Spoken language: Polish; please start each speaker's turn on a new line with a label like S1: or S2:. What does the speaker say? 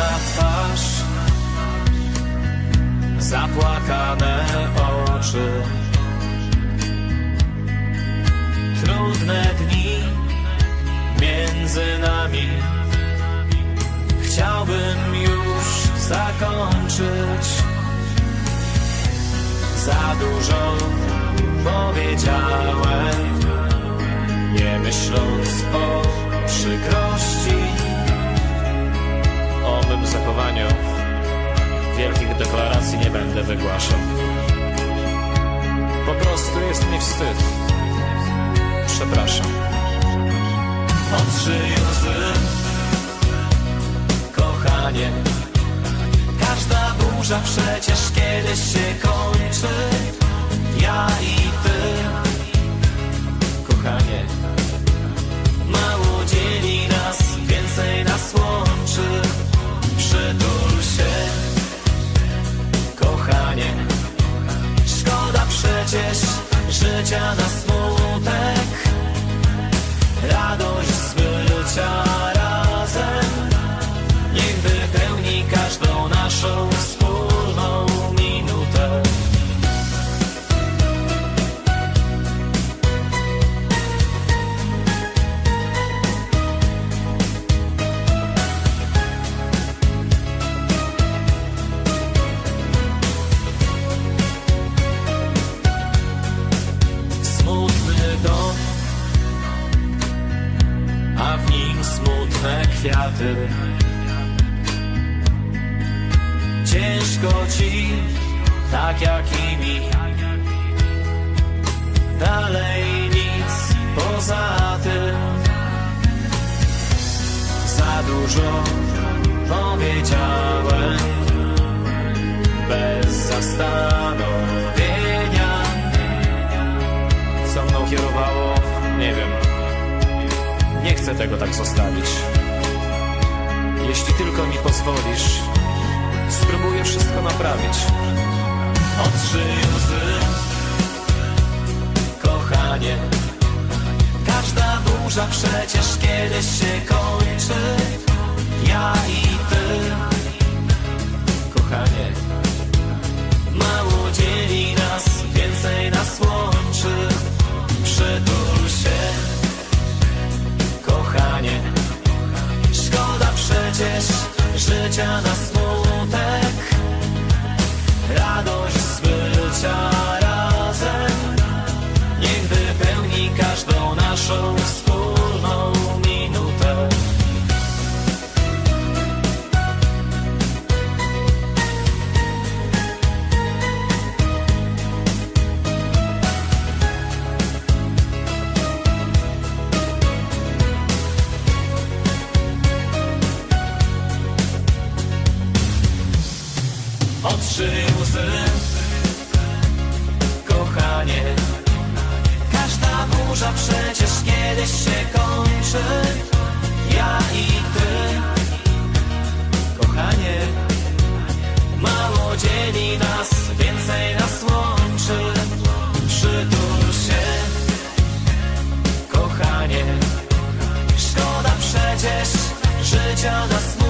S1: twarz, zapłakane oczy. Trudne dni między nami. Chciałbym już zakończyć. Za dużo powiedziałem, zachowaniu wielkich deklaracji nie będę wygłaszał. Po prostu jest mi wstyd. Przepraszam. Otrzyj łzy, kochanie. Każda burza przecież kiedyś się kończy. Życia na smutek. Radość z bycia razem. Niech wypełni każdą naszą kwiaty. Ciężko ci, tak jak i mi. Dalej nic poza tym. Za dużo powiedziałem, bez zastanowienia. Co mną kierowało, nie wiem. Nie chcę tego tak zostawić. Jeśli tylko mi pozwolisz, spróbuję wszystko naprawić. Otrzyj łzy, kochanie. Każda burza przecież kiedyś się życia na smutek. Radość z bycia razem. Niech wypełni każdą naszą wspólną przecież życia na